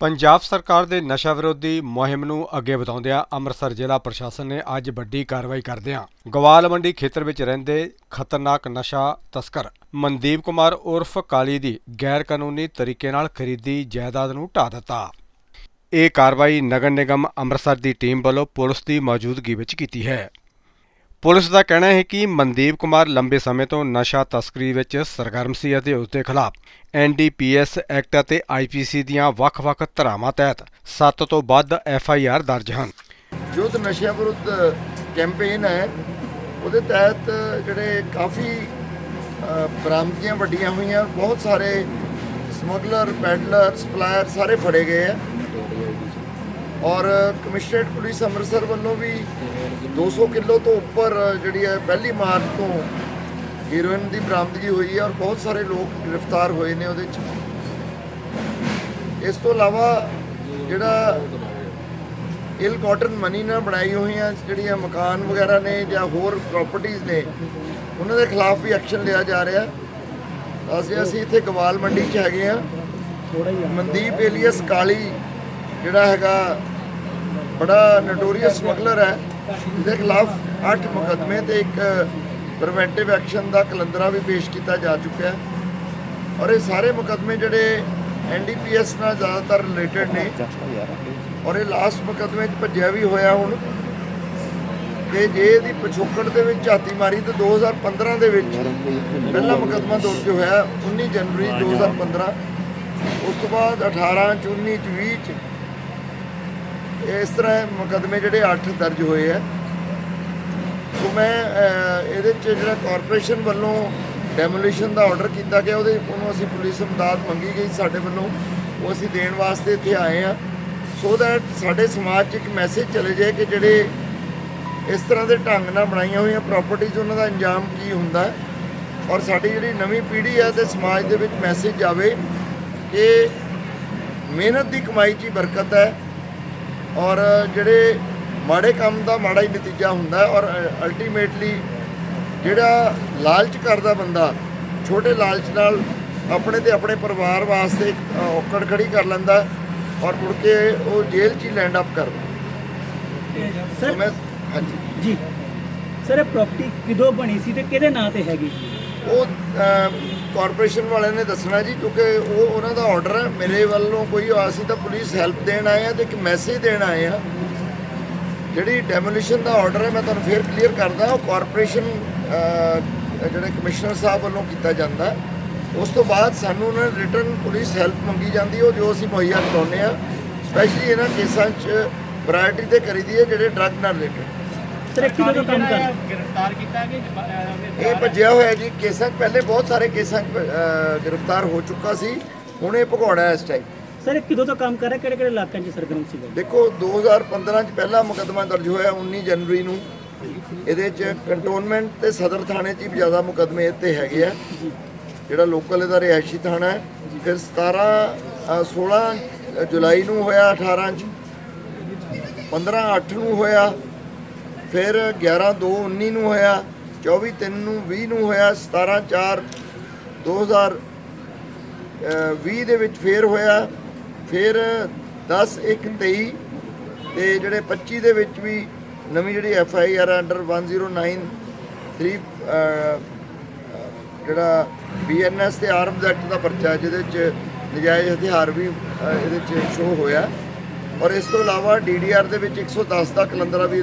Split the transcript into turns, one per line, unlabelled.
ਪੰਜਾਬ ਸਰਕਾਰ ਦੇ ਨਸ਼ਾ ਵਿਰੋਧੀ ਮੁਹਿੰਮ ਨੂੰ ਅੱਗੇ ਵਧਾਉਂਦਿਆਂ ਅੰਮ੍ਰਿਤਸਰ ਜ਼ਿਲ੍ਹਾ ਪ੍ਰਸ਼ਾਸਨ ਨੇ ਅੱਜ ਵੱਡੀ ਕਾਰਵਾਈ ਕਰਦਿਆਂ ਗਵਾਲ ਮੰਡੀ ਖੇਤਰ ਵਿੱਚ ਰਹਿੰਦੇ ਖਤਰਨਾਕ ਨਸ਼ਾ ਤਸਕਰ ਮਨਦੀਪ ਕੁਮਾਰ ਉਰਫ ਕਾਲੀ ਦੀ ਗੈਰ ਕਾਨੂੰਨੀ ਤਰੀਕੇ ਨਾਲ ਖਰੀਦੀ ਜਾਇਦਾਦ ਨੂੰ ਢਾਹ ਦਿੱਤਾ। ਇਹ ਕਾਰਵਾਈ ਨਗਰ ਨਿਗਮ ਅੰਮ੍ਰਿਤਸਰ ਦੀ ਟੀਮ ਵੱਲੋਂ ਪੁਲਿਸ ਦੀ ਮੌਜੂਦਗੀ ਵਿੱਚ ਕੀਤੀ ਹੈ। ਪੁਲਿਸ ਦਾ ਕਹਿਣਾ ਹੈ ਕਿ ਮਨਦੀਪ ਕੁਮਾਰ ਲੰਬੇ ਸਮੇਂ ਤੋਂ ਨਸ਼ਾ ਤਸਕਰੀ ਵਿੱਚ ਸਰਗਰਮ ਸੀ ਅਤੇ ਉਸ ਦੇ ਖਿਲਾਫ ਐਨਡੀਪੀਐਸ ਐਕਟ ਅਤੇ ਆਈਪੀਸੀ ਦੀਆਂ ਵੱਖ-ਵੱਖ ਧਾਰਾਵਾਂ ਤਹਿਤ 7 ਤੋਂ ਵੱਧ ਐਫਆਈਆਰ ਦਰਜ ਹਨ।
ਯੁੱਧ ਨਸ਼ਿਆਂ ਵਿਰੁੱਧ ਕੈਂਪੇਨ ਹੈ। ਉਹਦੇ ਤਹਿਤ ਜਿਹੜੇ ਕਾਫੀ ਬਰਾਮਦੀਆਂ ਵੱਡੀਆਂ ਹੋਈਆਂ, ਬਹੁਤ ਸਾਰੇ ਸਮਗਲਰ, ਪੈਡਲਰ, ਸਪਲਾਇਰ ਸਾਰੇ ਫੜੇ ਗਏ ਆ। ਔਰ ਕਮਿਸ਼ਨਰੇਟ ਪੁਲਿਸ ਅੰਮ੍ਰਿਤਸਰ ਵੱਲੋਂ ਵੀ 200 ਕਿਲੋ ਤੋਂ ਉੱਪਰ ਜਿਹੜੀ ਹੈ ਪਹਿਲੀ ਮਾਰਚ ਤੋਂ ਹੀਰੋਇਨ ਦੀ ਬਰਾਮਦਗੀ ਹੋਈ ਹੈ ਔਰ ਬਹੁਤ ਸਾਰੇ ਲੋਕ ਗ੍ਰਿਫਤਾਰ ਹੋਏ ਨੇ ਉਹਦੇ 'ਚ। ਇਸ ਤੋਂ ਇਲਾਵਾ ਜਿਹੜਾ ਇਲ ਕਾਟਨ ਮਨੀ ਨਾਲ ਬਣਾਈ ਹੋਈਆਂ ਜਿਹੜੀਆਂ ਮਕਾਨ ਵਗੈਰਾ ਨੇ ਜਾਂ ਹੋਰ ਪ੍ਰਾਪਰਟੀਆਂ ਨੇ, ਉਹਨਾਂ ਦੇ ਖਿਲਾਫ ਵੀ ਐਕਸ਼ਨ ਲਿਆ ਜਾ ਰਿਹਾ। ਅਸੀਂ ਅਸੀਂ ਇੱਥੇ ਗਵਾਲ ਮੰਡੀ 'ਚ ਹੈਗੇ ਆ। ਮਨਦੀਪ ਏਲੀਅਸ ਕਾਲੀ ਜਿਹੜਾ ਹੈਗਾ ਬੜਾ ਨਟੋਰੀਅਸ ਸਮਗਲਰ ਹੈ ਇਹਦੇ ਖਿਲਾਫ 8 ਮੁਕੱਦਮੇ ਤੇ ਇੱਕ ਪ੍ਰੀਵੈਂਟਿਵ ਐਕਸ਼ਨ ਦਾ ਕਲੰਦਰਾ ਵੀ ਪੇਸ਼ ਕੀਤਾ ਜਾ ਚੁੱਕਿਆ ਹੈ। ਔਰ ਇਹ ਸਾਰੇ ਮੁਕੱਦਮੇ ਜਿਹੜੇ ਐਨਡੀਪੀਐਸ ਨਾਲ ਜ਼ਿਆਦਾਤਰ ਰਿਲੇਟਡ ਨੇ। ਔਰ ਇਹ ਲਾਸਟ ਮੁਕੱਦਮੇ 'ਚ ਭੱਜਿਆ ਵੀ ਹੋਇਆ ਹੁਣ ਕਿ ਜੇ ਇਹਦੀ ਪਿਛੋਕੜ ਦੇ ਵਿੱਚ ਝਾਤੀ ਮਾਰੀ ਤਾਂ 2015 ਦੇ ਵਿੱਚ ਪਹਿਲਾ ਮੁਕੱਦਮਾ ਦਰਜ ਹੋਇਆ 19 ਜਨਵਰੀ 2015 ਉਸ ਤੋਂ ਬਾਅਦ 18 ਚ 19 ਚ 20 ਚ ਇਸ ਤਰ੍ਹਾਂ ਇਹ ਮੁਕੱਦਮੇ ਜਿਹੜੇ 8 ਦਰਜ ਹੋਏ ਆ। ਸੋ ਮੈਂ ਇਹਦੇ ਚ ਜਿਹੜਾ ਕਾਰਪੋਰੇਸ਼ਨ ਵੱਲੋਂ ਡੈਮੋਲੀਸ਼ਨ ਦਾ ਆਰਡਰ ਕੀਤਾ ਗਿਆ, ਉਹਦੇ ਉਹਨੂੰ ਅਸੀਂ ਪੁਲਿਸ ਇਮਦਾਦ ਮੰਗੀ ਗਈ ਸਾਡੇ ਵੱਲੋਂ। ਉਹ ਅਸੀਂ ਦੇਣ ਵਾਸਤੇ ਇੱਥੇ ਆਏ ਆ। ਸੋ ਦੈਟ ਸਾਡੇ ਸਮਾਜ 'ਚ ਇੱਕ ਮੈਸੇਜ ਚਲੇ ਜਾਏ ਕਿ ਜਿਹੜੇ ਇਸ ਤਰ੍ਹਾਂ ਦੇ ਢੰਗ ਨਾਲ ਬਣਾਈਆਂ ਹੋਈਆਂ ਪ੍ਰਾਪਰਟੀਆਂ ਉਹਨਾਂ ਦਾ ਅੰਜਾਮ ਕੀ ਹੁੰਦਾ ਔਰ ਸਾਡੀ ਜਿਹੜੀ ਨਵੀਂ ਪੀੜ੍ਹੀ ਹੈ ਤੇ ਸਮਾਜ ਦੇ ਵਿੱਚ ਮੈਸੇਜ ਜਾਵੇ ਕਿ ਮਿਹਨਤ ਦੀ ਕਮਾਈ 'ਚ ਹੀ ਬਰਕਤ ਹੈ। ਔਰ ਜਿਹੜੇ ਮਾੜੇ ਕੰਮ ਦਾ ਮਾੜਾ ਹੀ ਨਤੀਜਾ ਹੁੰਦਾ ਔਰ ਅਲਟੀਮੇਟਲੀ ਜਿਹੜਾ ਲਾਲਚ ਕਰਦਾ ਬੰਦਾ ਛੋਟੇ ਲਾਲਚ ਨਾਲ ਆਪਣੇ ਤੇ ਆਪਣੇ ਪਰਿਵਾਰ ਵਾਸਤੇ ਔਕੜ ਖੜੀ ਕਰ ਲੈਂਦਾ ਔਰ ਮੁੜ ਕੇ ਉਹ ਜੇਲ੍ਹ 'ਚ ਹੀ ਲੈਂਡ ਅਪ ਕਰਦਾ
ਸਰ
ਮੈਂ ਹਾਂਜੀ।
ਜੀ। ਸਰ ਇਹ ਪ੍ਰਾਪਰਟੀ ਕਿਦੋਂ ਬਣੀ ਸੀ ਤੇ ਕਿਹਦੇ ਨਾਂ ਤੇ ਹੈਗੀ
ਉਹ ਕਾਰਪੋਰੇਸ਼ਨ ਵਾਲਿਆਂ ਨੇ ਦੱਸਣਾ ਜੀ, ਕਿਉਂਕਿ ਉਹ ਉਹਨਾਂ ਦਾ ਆਰਡਰ ਹੈ, ਮੇਰੇ ਵੱਲੋਂ ਕੋਈ ਅਸੀਂ ਤਾਂ ਪੁਲਿਸ ਹੈਲਪ ਦੇਣ ਆਏ ਆ ਤੇ ਇੱਕ ਮੈਸੇਜ ਦੇਣ ਆਏ ਆ। ਜਿਹੜੀ ਡੈਮੋਲੀਸ਼ਨ ਦਾ ਆਰਡਰ ਹੈ, ਮੈਂ ਤੁਹਾਨੂੰ ਫੇਰ ਕਲੀਅਰ ਕਰਦਾ, ਉਹ ਕਾਰਪੋਰੇਸ਼ਨ ਜਿਹੜੇ ਕਮਿਸ਼ਨਰ ਸਾਹਿਬ ਵੱਲੋਂ ਕੀਤਾ ਜਾਂਦਾ ਉਸ ਤੋਂ ਬਾਅਦ ਸਾਨੂੰ ਉਹਨਾਂ ਨੇ ਰਿਟਰਨ ਪੁਲਿਸ ਹੈਲਪ ਮੰਗੀ ਜਾਂਦੀ, ਉਹ ਜੋ ਅਸੀਂ ਮੁਹੱਈਆ ਕਰਾਉਂਦੇ ਆ ਸਪੈਸ਼ਲੀ ਇਹਨਾਂ ਕੇਸਾਂ 'ਚ ਪ੍ਰਾਇੋਰਟੀ ਤੇ ਕਰੀਦੀ ਹੈ, ਜਿਹੜੇ ਡਰੱਗ ਨਾਲ ਰਿਲੇਟਡ
ਇਹ ਕਿਦੋਂ ਤੋਂ ਕੰਮ ਕਰ।
ਗ੍ਰਿਫਤਾਰ ਕੀਤਾ ਕਿ ਜ- ਅਹ,
ਇਹ ਭੱਜਿਆ ਹੋਇਆ ਜੀ ਕੇਸਾਂ ਪਹਿਲੇ ਬਹੁਤ ਸਾਰੇ ਕੇਸਾਂ ਗ੍ਰਿਫਤਾਰ ਹੋ ਚੁੱਕਾ ਸੀ ਹੁਣ ਇਹ ਭਗੌੜਾ ਹੈ ਇਸ ਟਾਈਮ
ਸਰ ਇਹ ਕਿਦੋਂ ਤੋਂ ਕੰਮ ਕਰ ਰਿਹਾ? ਕਿਹੜੇ ਕਿਹੜੇ ਇਲਾਕਿਆਂ 'ਚ ਸਰਗਰਮ ਸੀਗਾ?
ਦੇਖੋ 2015 'ਚ ਪਹਿਲਾ ਮੁਕੱਦਮਾ ਦਰਜ ਹੋਇਆ 19 ਜਨਵਰੀ ਨੂੰ। ਇਹਦੇ 'ਚ ਕੰਟੋਨਮੈਂਟ ਤੇ ਸਦਰ ਥਾਣੇ 'ਚ ਹੀ ਜ਼ਿਆਦਾ ਮੁਕੱਦਮੇ ਇੱਥੇ ਹੈਗੇ ਆ। ਜਿਹੜਾ ਲੋਕਲ ਇਹਦਾ ਰਿਹਾਇਸ਼ੀ ਥਾਣਾ ਹੈ। ਫਿਰ 17 ਅ, 16 ਜੁਲਾਈ ਨੂੰ ਹੋਇਆ 18 'ਚ। 15 8 ਨੂੰ ਹੋਇਆ। ਫਿਰ 11 2 19 ਨੂੰ ਹੋਇਆ 24 3 ਨੂੰ 20 ਨੂੰ ਹੋਇਆ 17 4 2000 ਅ, 20 ਦੇ ਵਿੱਚ ਫੇਰ ਹੋਇਆ ਫਿਰ 10 1 23 ਤੇ ਜਿਹੜੇ 25 ਦੇ ਵਿੱਚ ਵੀ ਨਵੀਂ ਜਿਹੜੀ ਐਫ ਆਈ ਆਰ ਅੰਡਰ 1093 3 ਜਿਹੜਾ ਬੀ ਐਨ ਐਸ ਤੇ ਆਰਮਜ਼ ਐਕਟ ਦਾ ਪਰਚਾ ਜਿਹਦੇ ਚ ਨਜਾਇਜ਼ ਹਥਿਆਰ ਵੀ ਇਹਦੇ ਚ ਸ਼ੋ ਹੋਇਆ। ਔਰ ਇਸ ਤੋਂ ਇਲਾਵਾ ਡੀ ਡੀ ਆਰ ਦੇ ਵਿੱਚ 110 ਦਾ ਕਲੰਦਰਾ ਵੀ